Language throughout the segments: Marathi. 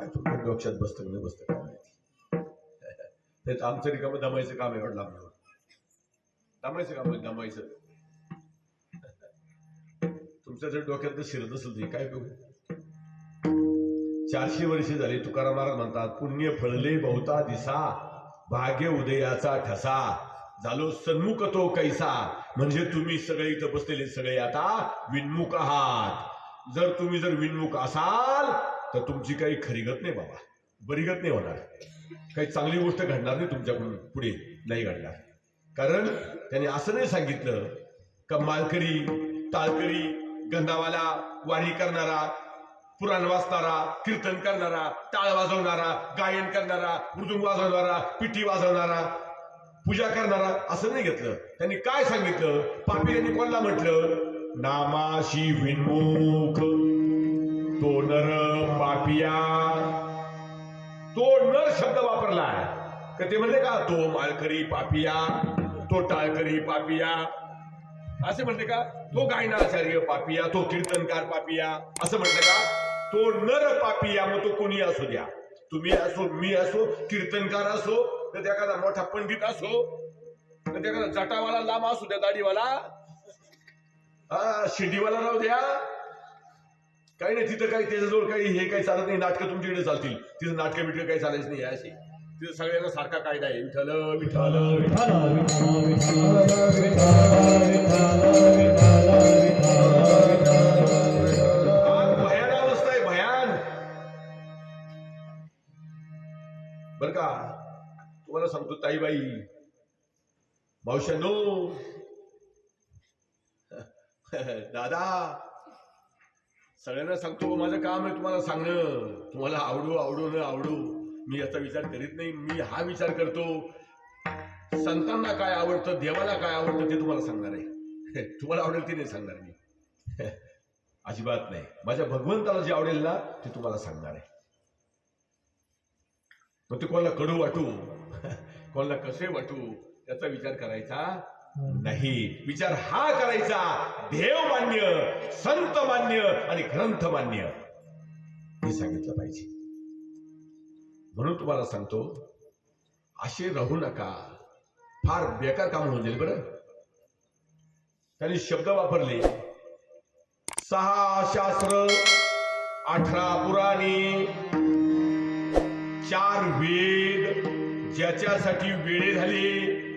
काय तुमच्या डोक्षात बसतं का बसतं काय माहिती. ते तर आमचं रिकाम दमायचं काम आहे एवढं आपलं दमायचं काम आहे दमायचं तुमच्या जर डोक्यात शिरत असेल ते काय बघू चारशे वर्षे झाली तुकाराम महाराज म्हणतात पुण्य फळले बहुता दिसा भाग्य उदयाचा ठसा. झालो सन्मुख तो कैसा. म्हणजे तुम्ही सगळे इथं बसलेले सगळे आता विनमुख आहात. जर तुम्ही जर विनमुख असाल तर तुमची काही खरीगत नाही बाबा. बरीगत नाही होणार. काही चांगली गोष्ट घडणार नाही तुमच्याकडून पुढे. नाही घडणार. कारण त्याने असं नाही सांगितलं का मालकरी ताळकरी गंधावाला वारी करणारा पुराण वाचणारा कीर्तन करणारा टाळ वाजवणारा गायन करणारा मृदुंग वाजवणारा पिठी वाजवणारा पूजा करणारा असं नाही घेतलं. त्यांनी काय सांगितलं? पापी यांनी कोणाला म्हटलं? नामाशी विनमुख. तो नर पापिया. तो नर शब्द वापरला का ते म्हणले का तो मालकरी पापिया तो टाळकरी पापिया. असे म्हणते का तो गायनाचार्य पापिया तो कीर्तनकार पापिया. असं म्हणते का तो नर पापिया मग तो कोणी असू द्या. तुम्ही असो मी असो कीर्तनकार असो तर त्या एखादा मोठा पंडित असो तर त्या एखादा जटावाला लांब असू द्या दाढीवाला. हा शिडीवाला राहू द्या. काही नाही तिथं काही त्याच्याजवळ काही हे काही चालत नाही नाटकं तुमच्याकडे चालतील. तिथं नाटकं बिटकं काही चालायचं नाही आहे अशी तिथं सगळ्यांना सारखा कायदा आहे विठ्ठल विठ्ठल विठ्ठल फार भयान अवस्था आहे भयान. बर का? तुम्हाला सांगतो ताईबाई. मावश्यानो दादा. सगळ्यांना सांगतो माझं काम आहे तुम्हाला सांगणं. तुम्हाला आवडू आवडू न आवडू. मी याचा विचार करीत नाही. मी हा विचार करतो. संतांना काय आवडतं देवाला काय आवडतं ते तुम्हाला सांगणार आहे. तुम्हाला आवडेल ते नाही सांगणार मी. अजिबात नाही. माझ्या भगवंताला जे आवडेल ना ते तुम्हाला सांगणार आहे. मग ते कोणाला कडू वाटू? कोणाला कसे वाटू? त्याचा विचार करायचा. नाही. विचार हा करायचा. देव मान्य संत मान्य आणि ग्रंथ मान्य. हे सांगितलं पाहिजे. म्हणून तुम्हाला सांगतो असे राहू नका. फार बेकार काम होऊन जाईल बरं. त्यांनी शब्द वापरले. सहा शास्त्र अठरा पुराणे चार वेद ज्याच्यासाठी वेळे झाले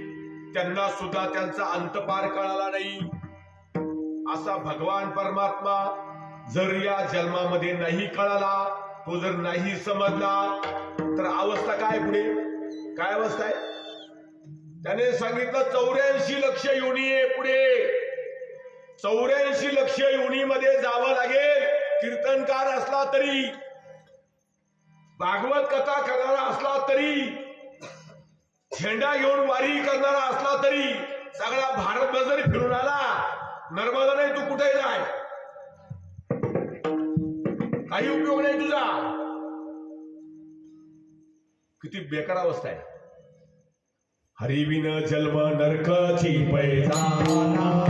त्यांना सुद्धा त्यांचा अंत पार कळाला नाही. असा भगवान परमात्मा जर या जन्मामध्ये नाही कळाला तो जर नाही समजला तर अवस्था काय पुढे? काय अवस्था आहे? त्याने सांगितलं चौऱ्याऐंशी लक्ष युनी आहे पुढे. चौऱ्याऐंशी लक्ष योनीमध्ये जावं लागेल कीर्तनकार असला तरी भागवत कथा करणारा असला तरी झेंडा घेऊन वारी करणारा असला तरी सगळा भारत जरी फिरून आला. नर्मदा नाही तू कुठे जाय? काही उपयोग नाही तुझा. किती बेकार अवस्था आहे. हरिविन जन्म नरकची पैजाना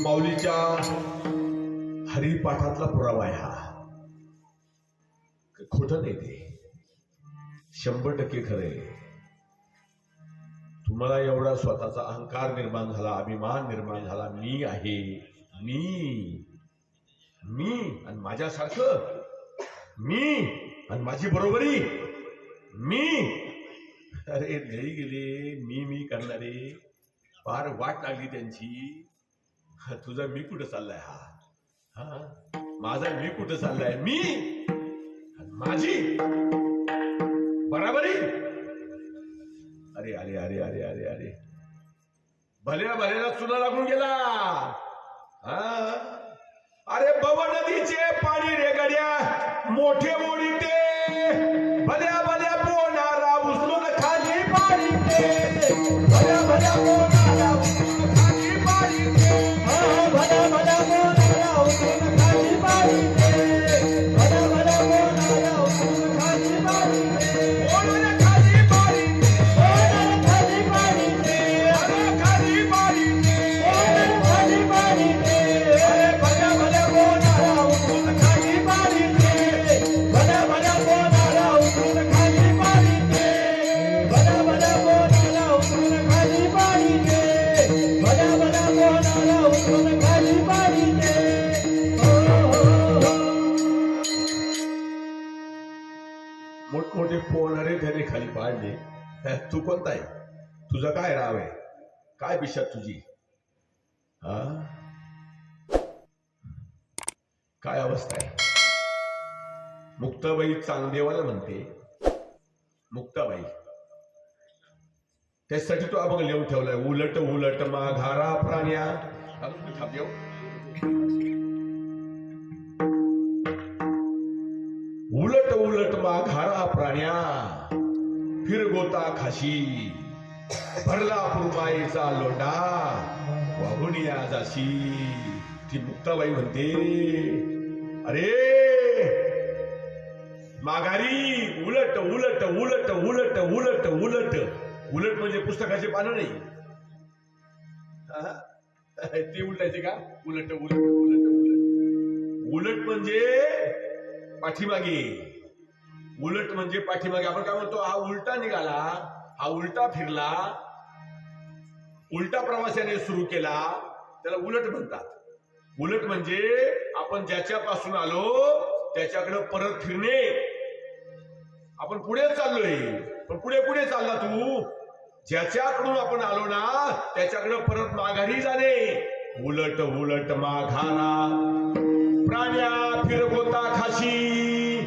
माऊलीच्या हरिपाठातला पुरावा आहे हा. खोटं नाही ते. शंभर टक्के खरं आहे. तुम्हाला एवढा स्वतःचा अहंकार निर्माण झाला अभिमान निर्माण झाला मी आहे. मी. मी आणि माझ्यासारखं. मी आणि माझी बरोबरी. मी. अरे नाही गेले. मी मी करणारे. फार वाट लागली त्यांची. तुझा मी कुठं चाललाय? हा हा. माझा मी कुठं चाललाय? मी? माझी? बराबरी? अरे अरे अरे अरे अरे अरे. भल्या भल्याला चुना लागून गेला. हा? अरे बब नदीचे पाणी रे गड्या. मोठे ओढीते भल्या भल्या पोहणारा उचलून खाली पाणी ते भल्या भल्या पोहणारा खाली पाडले तू कोणता आहे? तुझं काय राव आहे? काय बिशात तुझी? हा? काय अवस्था आहे? मुक्ताबाई चांगदेवाला म्हणते मुक्ताबाई त्यासाठी तो अभंग लिहून ठेवलाय उलट उलट माघारा प्राण्या. हा, उलट उलट माघारा प्राण्या. फिरगोता खाशी. भरला पुरमाईचा लोंडा या जाशी. ती मुक्ताबाई म्हणते अरे माघारी उलट उलट उलट उलट उलट उलट. उलट म्हणजे पुस्तकाचे पानं नाही. ते उलटायचे का? उलट उलट उलट उलट. उलट म्हणजे पाठीमागे. उलट म्हणजे पाठीमागे. आपण काय म्हणतो हा उलटा निघाला हा उलटा फिरला उलटा प्रवासाने सुरू केला त्याला उलट म्हणतात. उलट म्हणजे आपण ज्याच्यापासून आलो त्याच्याकडे परत फिरणे. आपण पुढे चाललोय पण पुढे पुढे चालला तू. ज्याच्याकडून आपण आलो ना त्याच्याकडे परत माघारी जाणे. उलट उलट माघारा. प्राण्या फिरवता खाशी.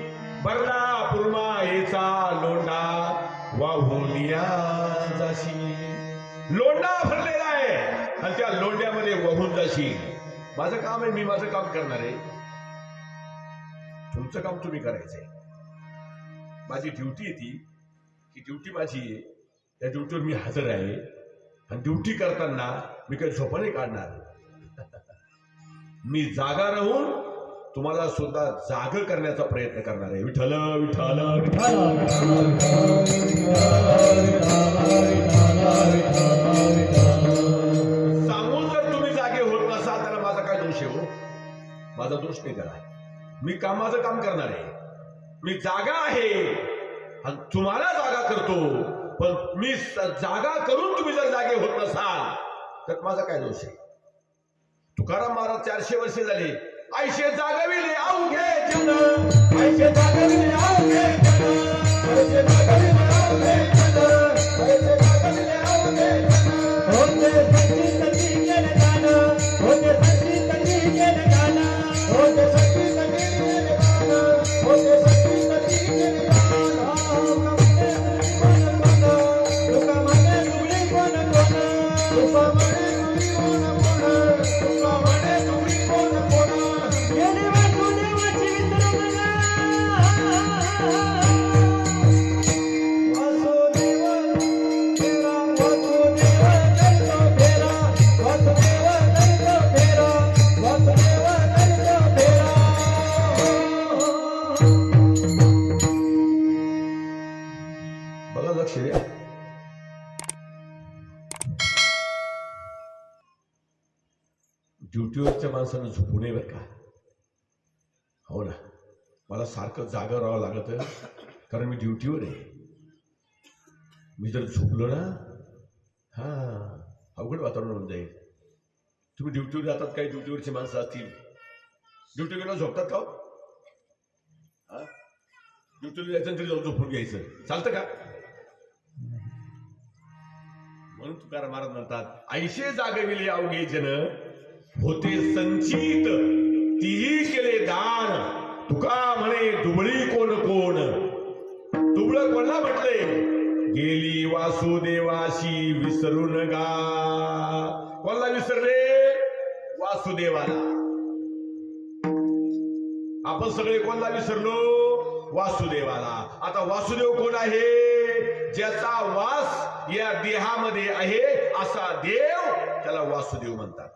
बरला जाशी लोंडा भरलेला आहे. आणि त्या लोंड्यामध्ये वहून जाशी माझं काम आहे मी माझं काम करणार आहे. तुमचं काम तुम्ही करायचंय माझी ड्युटी आहे ती. ही ड्युटी माझी आहे. त्या ड्युटीवर मी हजर आहे. आणि ड्युटी करताना मी काही झोपा नाही. काढणार मी जागा राहून तुम्हाला सुद्धा जाग करण्याचा प्रयत्न करणार आहे. विठ्ठल विठ्ठल विठ्ठल. सांगून जर तुम्ही जागे होत नसाल तर माझा काय दोष आहे हो? माझा दोष नाही करा मी कामाचं काम करणार आहे. मी जागा आहे. आणि तुम्हाला जागा करतो. पण मी जागा करून तुम्ही जर जागे होत नसाल तर माझा काय दोष आहे? तुकाराम महाराज चारशे वर्षे झाले. आयशे जागविले अवघे जन आयशे जागविले अवघे जन आयशे जागविले अवघे जन आयशे जागविले अवघे जन. होते ड्युटीवरच्या माणसानं झोपू नये बरं का. हो ना. मला सारखं जागा राहावं लागत कारण मी ड्युटीवर आहे. मी जर झोपलो ना हा अवघड वातावरण होऊन जाईल. तुम्ही ड्युटीवर जातात काही ड्युटीवरची माणसं असतील. ड्युटी गेला झोपतात का हो? हा? जायचं आणि तरी जाऊन झोपून घ्यायचं. चालतं का? म्हणून तुकाराम महाराज म्हणतात ऐशे जागविले अवघे जन होते संचित. तीही केले दान. तुका म्हणे दुबळी कोण कोण? दुबळ कोणला म्हटले? गेली वासुदेवाशी विसरून गा. कोणला विसरले? वासुदेवाला. आपण सगळे कोणला विसरलो? वासुदेवाला. आता वासुदेव कोण आहे? ज्याचा वास या देहामध्ये आहे असा देव त्याला वासुदेव म्हणतात.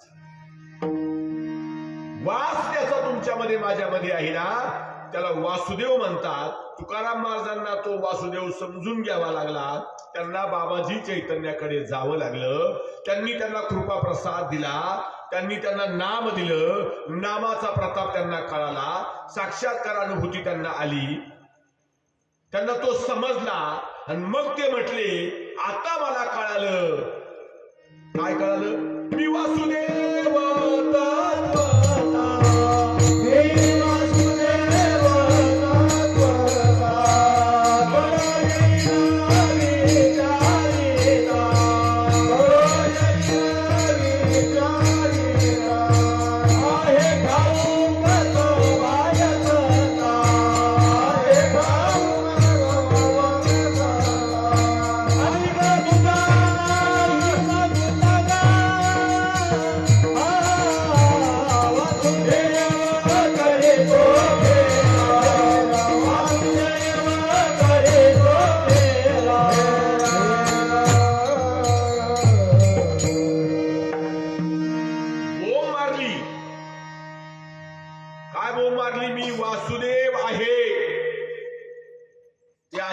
वास त्याचा तुमच्यामध्ये माझ्यामध्ये आहे ना? त्याला वासुदेव म्हणतात. तुकाराम महाराजांना तो वासुदेव समजून घ्यावा लागला. त्यांना बाबाजी चैतन्याकडे जावं लागलं. त्यांनी त्यांना कृपा प्रसाद दिला. त्यांनी त्यांना नाम दिलं. नामाचा प्रताप त्यांना कळाला. साक्षात्कार अनुभूती त्यांना आली. त्यांना तो समजला. आणि मग ते म्हटले आता मला कळालं. काय कळालं? मी वासुदेव! Baba.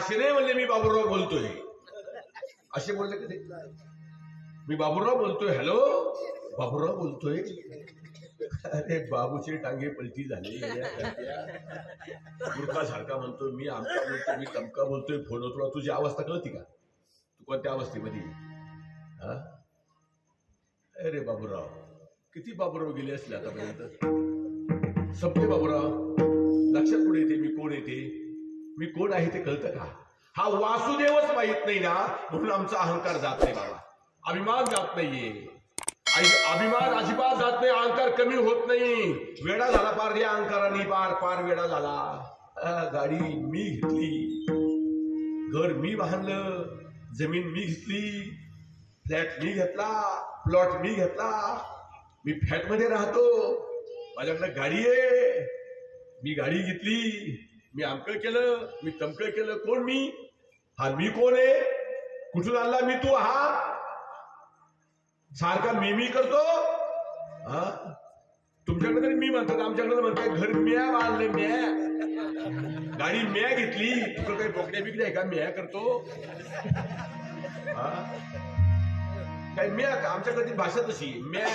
असे नाही म्हणले मी बाबूराव बोलतोय. असे बोलले कधी? मी बाबूराव बोलतोय. हॅलो बाबूराव बोलतोय. अरे बाबूचे टांगे पलटी झाले मूर्खासारखा म्हणतोय मी आमका बोलतोय मी तमका बोलतोय फोनवर तुला तुझी अवस्था कळती का? तू कोणत्या अवस्थेमध्ये हा? अरे बाबूराव किती बाबूराव गेले असले आतापर्यंत? संपले बाबूराव. लक्षात पुढे येते? मी कोण येते? मी कोण आहे ते कळतं का? हा वासुदेवच माहीत नाही ना म्हणून आमचा अहंकार जात नाही बाबा. अभिमान जात नाहीये. अभिमान अजिबात जात नाही अहंकार कमी होत नाही. वेडा झाला पार या अहंकाराने पार पार वेडा झाला. अ, गाडी मी घेतली. घर मी बांधलं. जमीन मी घेतली. फ्लॅट मी घेतला. प्लॉट मी घेतला. मी फ्लॅटमध्ये राहतो. माझ्याकडे गाडी आहे मी गाडी घेतली. मी आमकं केलं. मी तमकं केलं. कोण मी? हा मी कोण आहे? कुठून आणला मी तू हा? सारखा मी मी करतो हा तुमच्याकडे तरी मी म्हणतात, आमच्याकडे घर म्या बांधले म्या. गाडी म्या घेतली तुला काही बोकड्या बिकड्या आहे का? म्या करतो. काय म्या आमच्याकडे ती भाषा तशी. म्या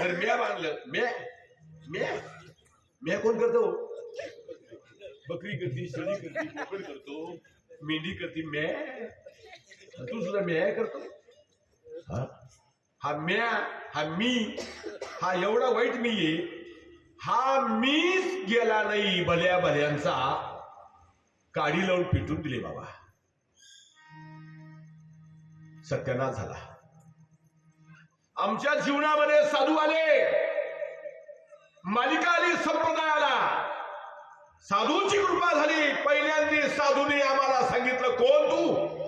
तर म्या बांधलं म्या म्या म्या कोण करतो? बकरी करती, शेळी करती बोकड करतो, मेंढी करती, म्या. तू सुद्धा म्या करतो. हा हा म्या हा मी हा एवढा वाईट मी हा मीच गेला नाही भल्या भल्यांचा. काडी लावून पिटून दिले बाबा. सत्यानाश झाला. आमच्या जीवनामध्ये साधू आले. मालिका आली संप्रदायाला. साधूंची कृपा झाली. पहिल्यांदा साधूने आम्हाला सांगितलं कोण तू?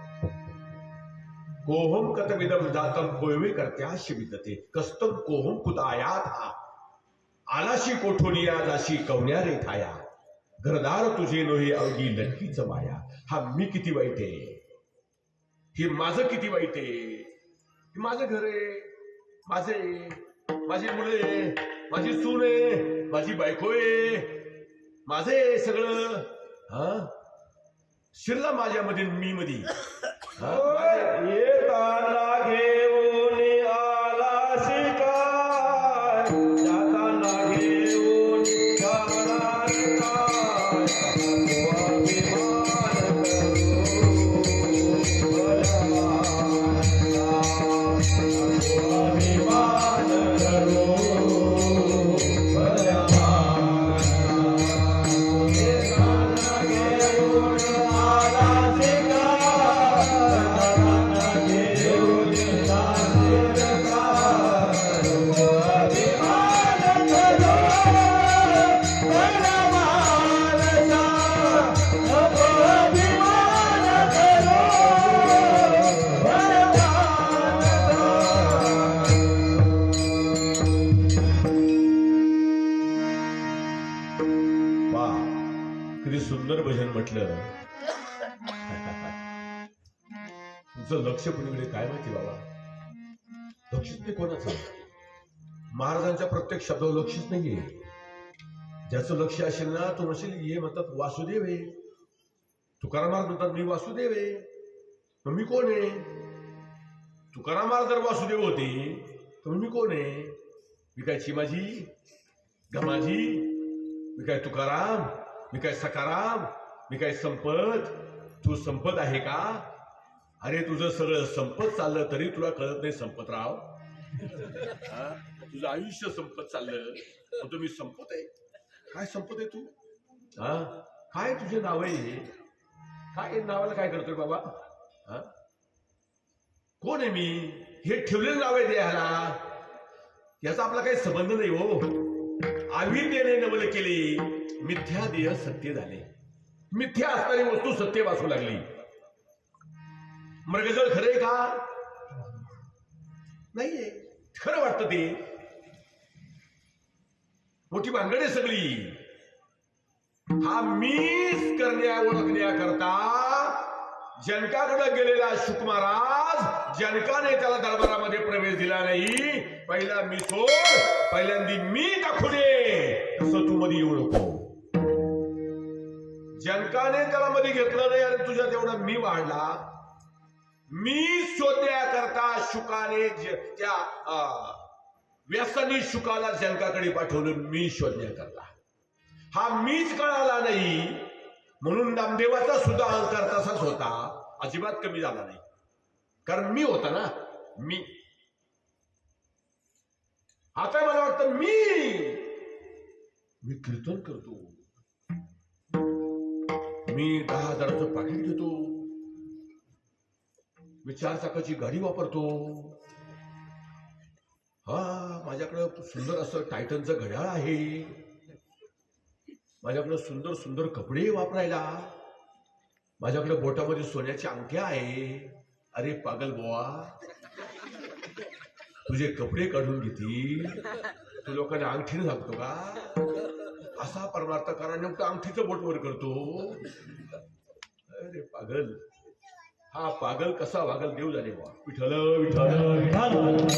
कोहम कथमिदम जातम कोयवे करत्या शिविदते कस्तम कोहम कुतायात हा. आलाशी कोठोनिया जाशी कवण्या रे थाया. घरदार तुझे नोहे अवघी लटकीच माया. हा मी किती वाईट आहे? हे माझं किती वाईट आहे? हे माझं घर आहे. माझे माझी मुले माझी सून आहे. माझी बायको आहे. माझे सगळं. हा? शिरला माझ्यामध्ये मी मध्ये येताना किती सुंदर भजन म्हटलं. तुमचं लक्ष कुणीकडे काय माहिती बाबा? लक्षच नाही कोणाचं? महाराजांच्या प्रत्येक शब्दावर लक्षच नाहीये. ज्याचं लक्ष असेल ना तो नसेल ये म्हणतात वासुदेव आहे. तुकाराम महाराज म्हणतात मी वासुदेव आहे. मग मी कोण आहे? तुकाराम महाराज जर वासुदेव होते तर मग मी कोण आहे? मी काय चिमाजी? गमाजी? मी काय तुकाराम? मी काय सकाराम? मी काय संपत? तू संपत आहे का? अरे तुझं सगळं संपत चाललं तरी तुला कळत नाही संपतराव. हा? तुझं आयुष्य संपत चाललं तर तुम्ही संपत आहे. काय संपत आहे तू? हा? काय तुझे नाव आहे काय नावाला काय करतोय बाबा? हा? कोण आहे मी? हे ठेवलेलं नाव आहे देहाला याचा आपला काही संबंध नाही हो. आविद्येने नवल केले मिथ्या देह सत्य झाले. मिथ्या असणारी वस्तू सत्य वाचू लागली. मृगजळ खरंय का? नाहीये. खरं वाटतं ते. मोठी भानगड आहे सगळी. हा मीच करण्या ओळखण्याकरता जनकाकडे गेलेला शुक महाराज जनकाने त्याला दरबारामध्ये प्रवेश दिला नाही. पहिला मी सोड पहिल्यांदा मी दाखवू दे तसं तू मध्ये येऊ नको. जनकाने त्याला मध्ये घेतलं नाही आणि तुझ्या तेवढा मी वाढला. मी शोधण्याकरता शुकाने त्या व्यसनी शुकाला जनकाकडे पाठवलं मी शोधण्याकरता. हा मीच कळाला नाही. म्हणून नामदेवाचा सुद्धा अहंकार तसाच होता. अजिबात कमी झाला नाही. कारण मी होता ना मी. आता मला वाटतं मी मी कीर्तन करतो. मी दहा हजाराचं पाकिट घेतो. मी चार चाकाची गाडी वापरतो. हा माझ्याकडं सुंदर असं टायटनचं घड्याळ आहे. माझ्याकडं सुंदर सुंदर कपडे वापरायला. माझ्याकडे बोटामध्ये सोन्याची अंगठ्या आहे. अरे पागल बोवा. तुझे कपडे काढून घेतील. तू लोकांना अंगठीनं सांगतो का? असा परमार्थ करा नेमकं अंगठीचं बोट वर करतो. अरे पागल. हा पागल कसा वागल देव जाणे बुवा. विठल विठल विठल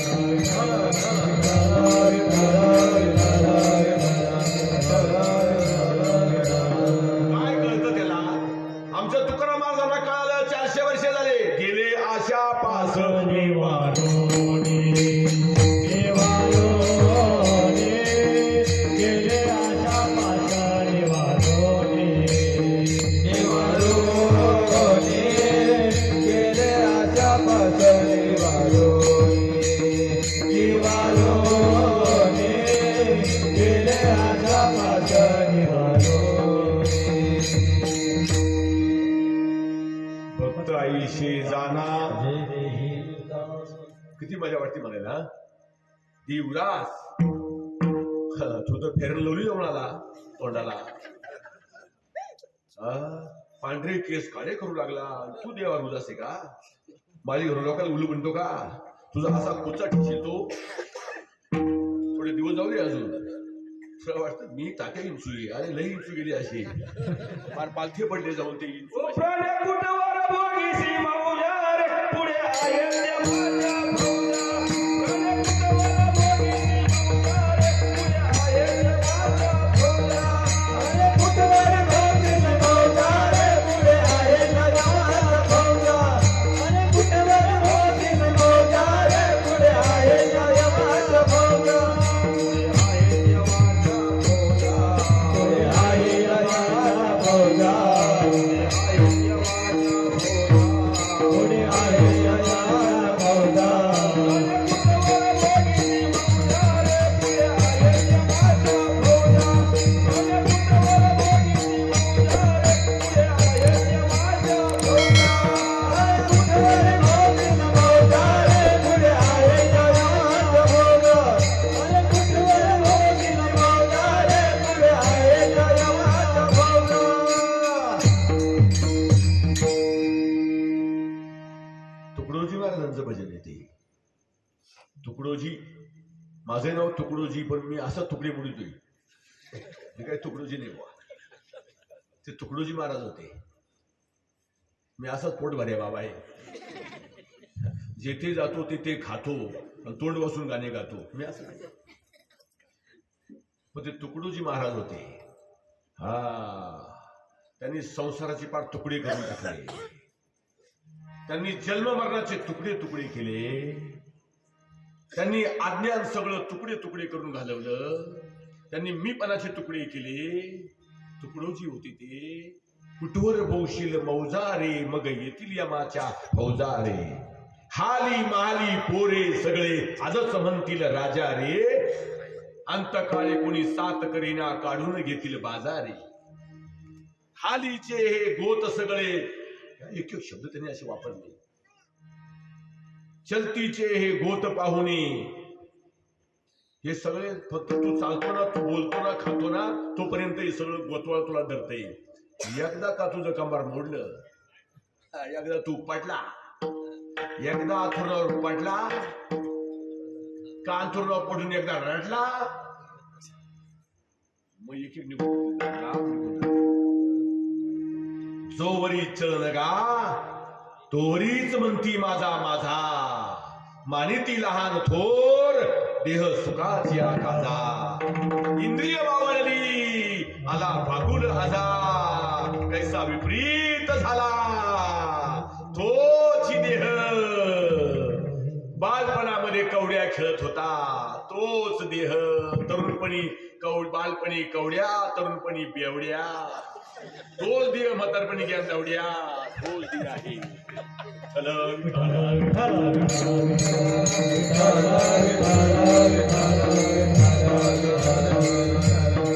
हा, तू लावली तोंडाला पांढरे केस काळे करू लागला. तू देवा रुज असे का? माझी घरून लोकांना उलू म्हणतो का? तुझा असा कुचा ठेशील तो? थोडे दिवस जाऊ दे अजून. तुला वाटतं मी तात्या इंचू अरे लई इंचू गेली अशी. फार पालथे पडले जाऊन ते इंचू महाराजांचं भजन येते तुकडोजी माझे नाव तुकडोजी पण मी असा तुकडे मुडतोय मी काय तुकडोजी नाही बुवा. ते तुकडोजी महाराज होते. मी असाच पोट भरे बाबा आहे. जेथे जातो तिथे खातो तोंड बसून गाणे गातो. मी असं मग ते तुकडोजी महाराज होते. हा त्यांनी संसाराची पार तुकडे करून टाकले. त्यांनी जन्ममरणाचे तुकडे तुकडे केले. त्यांनी अज्ञान सगळं तुकडे तुकडे करून घालवलं. त्यांनी मीपणाचे तुकडे केले. तुकडोजी होती ते. कुठवर बौशील मौजारे मग येतील यमाच्या फौजारे हाली माली पोरे सगळे आजच म्हणतील राजा रे. अंतकाळी कोणी सात करीना काढून घेतील बाजारे हालीचे हे गोत सगळे एक एक शब्द त्यांनी असे वापरले. चलतीचे हे गोत पाहुणे हे सगळे फक्त तू चालतो ना तू बोलतो ना खातो ना तोपर्यंत हे सगळं गोतवाळ तुला धरते एकदा का तुझं कंबार मोडलं? एकदा तू पडला एकदा अंथरुणावर पडला का अंथुरावर पडून एकदा रडला. मग एक एक निघून जोवरी चलन तोरीच म्हणती माझा माझा. मानिती लहान थोर देह सुखाची आकाजा इंद्रिय मावळली आला भागुल आजा. कैसा विपरीत झाला तोची देह. बालपणामध्ये कवड्या खेळत होता तोच देह. तरुणपणी कवड बालपणी कवड्या तरुणपणी बेवड्या. तोल दिव म्हातारपणी घ्या जावड्या तोल दिव आहे. हॅलो